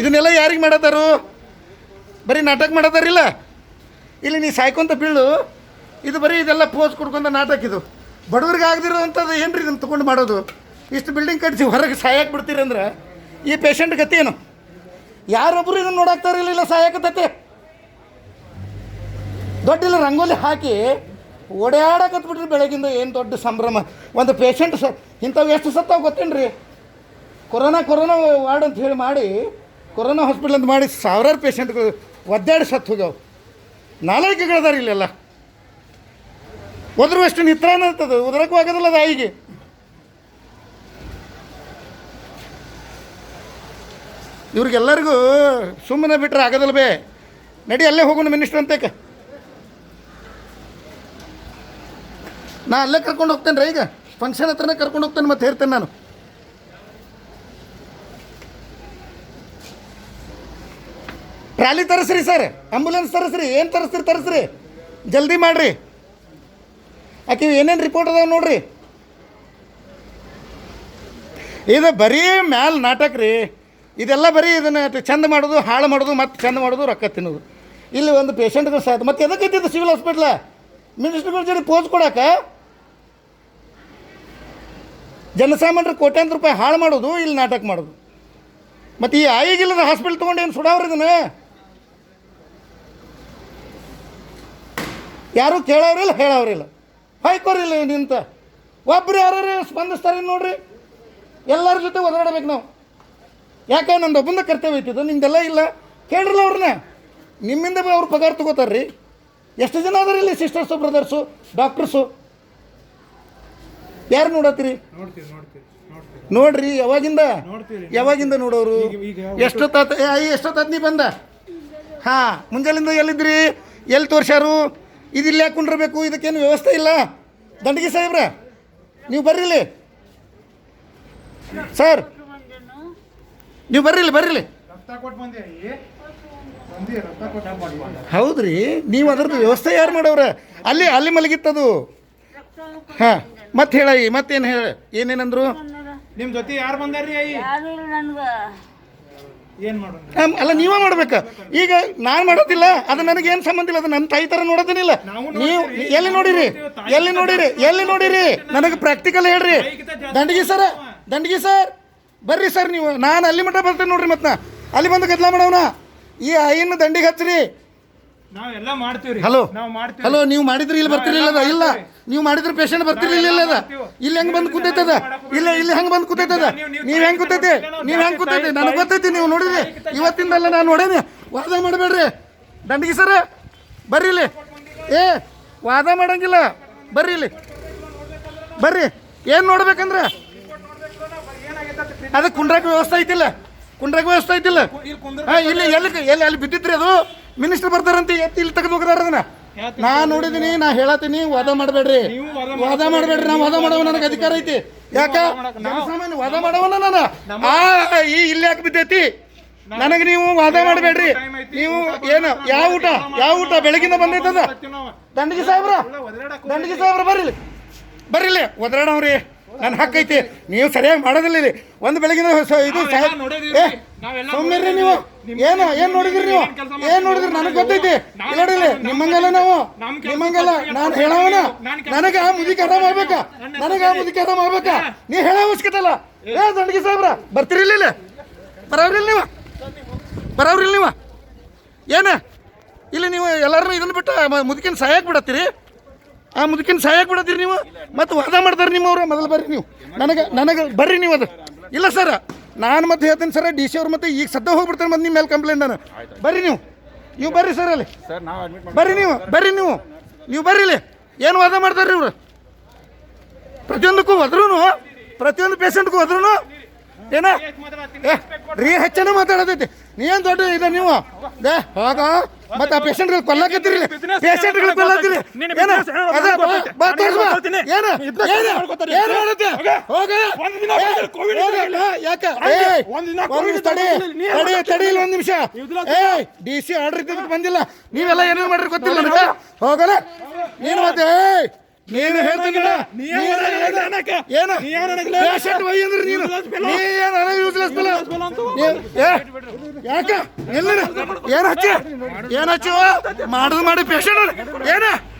ಇದನ್ನೆಲ್ಲ ಯಾರಿಗೆ ಮಾಡತ್ತಾರು? ಬರೀ ನಾಟಕ ಮಾಡತ್ತಾರಿಲ್ಲ ಇಲ್ಲಿ? ನೀ ಸಾಯ್ಕೊಂತ ಬೀಳು. ಇದು ಬರೀ ಇದೆಲ್ಲ ಪೋಸ್ ಕೊಡ್ಕೊಂತ ನಾಟಕ ಇದು. ಬಡವ್ರಿಗೆ ಆಗದಿರೋವಂಥದ್ದು ಏನು ರೀ ಇದನ್ನು ತೊಗೊಂಡು ಮಾಡೋದು? ಇಷ್ಟು ಬಿಲ್ಡಿಂಗ್ ಕಟ್ಟಿಸಿ ಹೊರಗೆ ಸಾಯಕ್ಕೆ ಬಿಡ್ತೀರಿ ಅಂದ್ರೆ ಈ ಪೇಷಂಟ್ ಗತಿ ಏನು? ಯಾರೊಬ್ಬರು ಇದನ್ನು ಇಲ್ಲ ಸಾಯಕತ್ತೈತೆ ದೊಡ್ಡ ಇಲ್ಲ ರಂಗೋಲಿ ಹಾಕಿ ಓಡಾಡಕತ್ಬಿಟ್ರಿ ಬೆಳಗಿಂದ ಏನು ದೊಡ್ಡ ಸಂಭ್ರಮ. ಒಂದು ಪೇಷಂಟ್ ಸ ಇಂಥವು ಎಷ್ಟು ಸತ್ತಾವ ಗೊತ್ತೇನು ರೀ ಕೊರೋನಾ ಕೊರೋನಾ ವಾರ್ಡ್ ಅಂತ ಹೇಳಿ ಮಾಡಿ ಕೊರೋನಾ ಹಾಸ್ಪಿಟಲ್ ಅಂತ ಮಾಡಿ ಸಾವಿರಾರು ಪೇಷಂಟ್ಗಳು ಒದ್ದಾಡಿ ಸತ್ತು ಹೋಗ್ಯಾವ. ನಾಲ್ಕಗಳದಾರ ಇಲ್ಲೆಲ್ಲ ಒದ್ರುವಷ್ಟು ನಿತ್ರಾನ ಅಂತದ ಉದ್ರಕ್ಕೂ ಆಗೋದಿಲ್ಲ ಅದು ಆಯಿಗೆ. ಇವ್ರಿಗೆಲ್ಲರಿಗೂ ಸುಮ್ಮನೆ ಬಿಟ್ಟರೆ ಆಗೋದಿಲ್ಲ ಬೇ. ನಡಿ ಅಲ್ಲೇ ಹೋಗೋಣ ಮಿನಿಸ್ಟರ್ ಅಂತೇಕ ನಾ ಅಲ್ಲೇ ಕರ್ಕೊಂಡು ಹೋಗ್ತೇನೆ ರೀ ಈಗ. ಫಂಕ್ಷನ್ ಹತ್ರನೇ ಕರ್ಕೊಂಡು ಹೋಗ್ತೇನೆ ಮತ್ತೆ ಹೇಳ್ತೇನೆ ನಾನು. ಟ್ರಾಲಿ ತರಿಸ್ರಿ ಸರ್ ಆಂಬುಲೆನ್ಸ್ ತರಿಸ್ರಿ, ಏನು ತರಿಸ್ರಿ ತರಿಸ್ರಿ. ಜಲ್ದಿ ಮಾಡಿರಿ. ಆಕೆ ಏನೇನು ರಿಪೋರ್ಟ್ ಅದಾವೆ ನೋಡ್ರಿ. ಇದು ಬರೀ ಮ್ಯಾಲ ನಾಟಕ ರೀ. ಇದೆಲ್ಲ ಬರೀ ಇದನ್ನು ಚಂದ ಮಾಡೋದು, ಹಾಳು ಮಾಡೋದು, ಮತ್ತೆ ಚಂದ ಮಾಡೋದು, ರೊಕ್ಕ ತಿನ್ನೋದು. ಇಲ್ಲಿ ಒಂದು ಪೇಷಂಟ್ಗಳು ಮತ್ತೆ ಎದಕ್ಕೆ ಇದ್ದಿದ್ದು ಸಿವಿಲ್ ಹಾಸ್ಪಿಟ್ಲ ಮಿನಿಸ್ಟರ್ಗಳ ಜೊತೆ ಪೋಸ್ ಕೊಡಕ್ಕೆ ಜನಸಾಮಾನ್ಯರು ಕೋಟ್ಯಾಂತರ ರೂಪಾಯಿ ಹಾಳು ಮಾಡೋದು, ಇಲ್ಲಿ ನಾಟಕ ಮಾಡೋದು. ಮತ್ತು ಈ ಆಯಿಗಿಲ್ಲದ ಹಾಸ್ಪಿಟ್ಲ್ ತೊಗೊಂಡು ಏನು ಸುಡಾವ್ರಿ ಇದನ್ನ? ಯಾರೂ ಕೇಳೋರಿಲ್ಲ ಹೇಳೋರಿಲ್ಲ. ಹೊಯ್ಕೋರಿಲ್ಲ ನಿಂತ. ಒಬ್ರು ಯಾರು ಸ್ಪಂದಿಸ್ತಾರೆ ನೋಡ್ರಿ. ಎಲ್ಲರ ಜೊತೆ ಒದರಾಡಬೇಕು ನಾವು. ಯಾಕೆ ನಂದು ಒಬ್ಬಂದ ಕರ್ತವ್ಯ ಐತಿದ್ದು ನಿಮ್ದೆಲ್ಲ ಇಲ್ಲ. ಕೇಳ್ರಲ್ಲ ಅವ್ರನ್ನ. ನಿಮ್ಮಿಂದ ಅವ್ರು ಪಗಾರ ರೀ ಎಷ್ಟು ಜನ ಅದಾರ ಇಲ್ಲಿ ಸಿಸ್ಟರ್ಸು ಬ್ರದರ್ಸು ಡಾಕ್ಟರ್ಸು ಯಾರು ನೋಡತ್ತೀರಿ? ನೋಡ್ರಿ ಯಾವಾಗಿಂದ? ಯಾವಾಗಿಂದ ನೋಡೋರು? ಎಷ್ಟೊತ್ತಾತ ಏ ಅಯ್ಯ ಎಷ್ಟೊತ್ತಾತ್ ನೀ ಬಂದ? ಹಾಂ ಮುಂಜಾಲಿಂದ ಎಲ್ಲಿದ್ರಿ? ಎಲ್ಲಿ ತೋರ್ಸ್ಯಾರು? ಇದಿಲ್ಲ ಯಾಕೆ ಕುಂಡ್ರಬೇಕು? ಇದಕ್ಕೇನು ವ್ಯವಸ್ಥೆ ಇಲ್ಲ. ದಂಡಗಿ ಸಾಹೇಬ್ರ ನೀವು ಬರ್ರಿಲಿ ಸರ್ ನೀವು ಬರ್ರಿಲಿ ಬರ್ರಿಲಿ ಹೌದ್ರಿ ನೀವು ಅದ್ರದ್ದು ವ್ಯವಸ್ಥೆ ಯಾರು ಮಾಡವ್ರೆ? ಅಲ್ಲಿ ಅಲ್ಲಿ ಮಲಗಿತ್ತದು. ಹಾಂ ಮತ್ತೆ ಹೇಳಿ ಮತ್ತೇನು ಹೇಳಿ ಏನೇನಂದ್ರು? ನಿಮ್ಮ ಜೊತೆ ಯಾರು ಬಂದಾರ್ರಿ ಮಾಡೋಣ ಅಲ್ಲ ನೀವೇ ಮಾಡ್ಬೇಕು. ಈಗ ನಾನು ಮಾಡೋದಿಲ್ಲ ಅದು ನನಗೆ ಏನು ಸಂಬಂಧ ಇಲ್ಲ ಅದು ನನ್ನ ತಾಯಿ ಥರ ನೋಡೋದೇನಿಲ್ಲ. ನೀವು ಎಲ್ಲಿ ನೋಡಿರಿ? ಎಲ್ಲಿ ನೋಡಿರಿ? ಎಲ್ಲಿ ನೋಡಿರಿ? ನನಗೆ ಪ್ರಾಕ್ಟಿಕಲ್ ಹೇಳ್ರಿ. ದಂಡಗಿ ಸರ್ ದಂಡಗಿ ಸರ್ ಬರ್ರಿ ಸರ್ ನೀವು. ನಾನು ಅಲ್ಲಿ ಮಟ್ಟ ಬರ್ತೇನೆ ನೋಡ್ರಿ ಮತ್ತೆ ಅಲ್ಲಿ ಬಂದು ಗದ್ಲ ಮಾಡವನ ಈ ಐನ ದಂಡಿಗೆ ಹಚ್ಚ್ರಿ ನಾವೆಲ್ಲ ಮಾಡ್ತೀವ್ರಿ. ಹಲೋ. ನಾವು ಮಾಡ್ತೀವಿ ಹಲೋ ನೀವು ಮಾಡಿದ್ರಿ ಇಲ್ಲಿ ಬರ್ತಿರ್ಲಿಲ್ಲ ಅದ? ಇಲ್ಲ. ನೀವು ಮಾಡಿದ್ರೆ ಪೇಷಂಟ್ ಬರ್ತಿರ್ಲಿಲ್ಲ ಇಲ್ಲ ಅದ ಇಲ್ಲಿ ಹೆಂಗ್ ಬಂದು ಕೂತೈತದ? ಇಲ್ಲ ಇಲ್ಲಿ ಹೆಂಗ್ ಬಂದು ಕೂತೈತದ? ನೀವು ಹೆಂಗ್ ಕೂತೈತಿ? ನೀವು ಹೆಂಗ್ ಕೂತೈತಿ? ನನಗೆ ಗೊತ್ತೈತಿ ನೀವು ನೋಡಿದ್ರಿ. ಇವತ್ತಿಂದಲ್ಲ ನಾನು ನೋಡೇನಿ. ವಾದ ಮಾಡಬೇಡ್ರಿ. ದಂಡಗಿ ಸರ ಬರ್ರಿ ಇಲ್ಲಿ. ಏ ವಾದ ಮಾಡಂಗಿಲ್ಲ. ಬರ್ರಿ ಇಲ್ಲಿ. ಬರ್ರಿ. ಏನು ನೋಡ್ಬೇಕಂದ್ರೆ? ಅದಕ್ಕೆ ಕುಂಡ್ರಾಕ ವ್ಯವಸ್ಥೆ ಐತಿಲ್ಲ. ಕುಂಡ್ರಾಕ ವ್ಯವಸ್ಥೆ ಐತಿಲ್ಲ. ಹಾ ಇಲ್ಲಿ ಎಲ್ಲಿ ಎಲ್ಲಿ ಅಲ್ಲಿ ಬಿದ್ದಿದ್ರಿ ಅದು? ಮಿನಿಸ್ಟರ್ ಬರ್ತಾರಂತ ಎತ್ತಿ ಇಲ್ಲಿ ತೆಗೆದು ಹೋಗ್ರ ಅದನ್ನ. ನಾ ನೋಡಿದೀನಿ ನಾ ಹೇಳತ್ತೀನಿ ವಾದ ಮಾಡಬೇಡ್ರಿ. ವಾದ ಮಾಡಬೇಡ್ರಿ ನಾ ವಾದ ಮಾಡವ ನನಗೆ ಅಧಿಕಾರ ಐತಿ. ಯಾಕ? ವಾದ ಮಾಡವನ ನಾನು. ಆ ಈ ಇಲ್ಲಿ ಯಾಕೆ ಬಿದ್ದೈತಿ? ನನಗೆ ನೀವು ವಾದ ಮಾಡಬೇಡ್ರಿ. ನೀವು ಏನು ಯಾವ ಊಟ? ಯಾವ ಊಟ? ಬೆಳಗಿಂದ ಬಂದೈತದ? ದಂಡಗಿ ಸಾಹೇಬ್ರ ದಂಡಗಿ ಸಾಹೇಬ್ರ ಬರ್ರಿ. ಬರ್ರಿಲ್ಲ ಒದರಾಡವ್ರಿ. ನನ್ನ ಹಕ್ಕೈತಿ ನೀವು ಸರಿಯಾಗಿ ಮಾಡೋದಿಲ್ಲ ಇಲ್ಲಿ. ಒಂದು ಬೆಳಗಿನ ಇದು ನಾವೆಲ್ಲ ನೀವು. ಏನು ಏನು ನೋಡಿದ್ರಿ ನೀವು? ಏನು ನೋಡಿದ್ರಿ? ನನಗೆ ಗೊತ್ತೈತಿ. ನೋಡಿ ನೋಡಿಲ್ಲ ನಿಮ್ಮಂಗಲ್ಲ ನಾವು ನಿಮ್ಮಂಗಲ್ಲ ನಾನು ಹೇಳವನ. ನನಗೆ ಆ ಮುದಿಕೆ ಅದ ಮಾಡ್ಬೇಕ. ನನಗೆ ಆ ಮುದಿಕೆ ಅದ ಮಾಡ್ಬೇಕ. ನೀ ಹೇಳ ಅವಶ್ಯಕತೆ ಏ. ದಂಡಗಿ ಸಾಹೇಬ್ರ ಬರ್ತೀರಿ ಇಲ್ಲ ನೀವ ಬರೋವ್ರಿಲ್ಲ ನೀವು. ಏನ ನೀವು. ಏನು? ಇಲ್ಲಿ ನೀವು ಎಲ್ಲಾರು ಇದನ್ನ ಬಿಟ್ಟು ಮುದುಕಿನ ಸಾಯಕ್ಕೆ ಬಿಡತ್ತೀರಿ? ಆ ಮುದುಕಿನ ಸಹಾಯಕ್ಕೆ ಬಿಡತ್ತೀರಿ ನೀವು? ಮತ್ತು ವಾದ ಮಾಡ್ತಾರೆ ನಿಮ್ಮವ್ರ ಮೊದಲು ಬರ್ರಿ ನೀವು. ನನಗೆ ನನಗೆ ಬರ್ರಿ ನೀವು ಅದು. ಇಲ್ಲ ಸರ್. ನಾನು ಮತ್ತೆ ಹೇಳ್ತೀನಿ ಸರ್ ಡಿ ಸಿ ಅವ್ರು ಮತ್ತೆ ಈಗ ಸದ್ದ ಹೋಗ್ಬಿಡ್ತಾರೆ ಮತ್ತೆ ನಿಮ್ಮ ಮೇಲೆ ಕಂಪ್ಲೇಂಟ್ ನಾನು. ಬರ್ರಿ ನೀವು. ನೀವು ಬರ್ರಿ ಸರ್ ಅಲ್ಲಿ. ಬರ್ರಿ ನೀವು ಬರ್ರಿ ನೀವು. ನೀವು ಬರ್ರಿ ಇಲ್ಲಿ. ಏನು ವಾದ ಮಾಡ್ತಾರೆ ಇವರು? ಪ್ರತಿಯೊಂದಕ್ಕೂ ಹೋದ್ರೂ ಪ್ರತಿಯೊಂದು ಪೇಷಂಟ್ಗೂ ಹೋದ್ರೂ ಏನ? ರೀ ಹೆಚ್ಚನ ಮಾತಾಡೋದೈತಿ. ನೀನ್ ದೊಡ್ಡ ಇದೆ ನೀವು? ದೇ ಹೋಗ ಮತ್ತೆ ಆ ಪೇಷಂಟ್ಗಳು ಕೊಲ್ಲಕತ್ತೀರಿ ಪೇಷಂಟ್ಗಳು ಕೊಲ್ಲತ್ತೀರಿ ಏನ? ಅದ ಬಾ ತೋರಿಸ್ಬಾ. ಏನ? ಏನ? ಏನ್ ಮಾಡತ್ತೆ ಹೋಗ. ಹೋಗ, ಬಾ, ಯಾಕ? ಏ ಒಂದ್ ನಿಮಿಷ ತಡಿ ತಡಿ ತಡಿ ಇಲ್ಲ ಒಂದ್ ನಿಮಿಷ. ಏ ಡಿ ಸಿ ಆರ್ಡರ್ ಬಂದಿಲ್ಲ. ನೀವೆಲ್ಲ ಏನೇನು ಮಾಡ್ರಿ ಗೊತ್ತಿಲ್ಲ ನನಗೆ? ಹೋಗಲ್ಲ. ನೀನು ಮತ್ತೆ ನೀನು ಹೇಳ್ತೀನಿ ನೀ ಏನ್? ಪೇಷಂಟ್ ವೈ ಅಂದ್ರೆ ನೀನು. ನೀ ಏನು ಯೂಸ್ಲೆಸ್ ಯಾಕ? ಎಲ್ಲ ಏನ್ ಹಚ್ಚಿ? ಏನ್ ಹಚ್ಚುವ? ಮಾಡುದು ಮಾಡಿ ಪೇಷಂಟ್ ಏನ?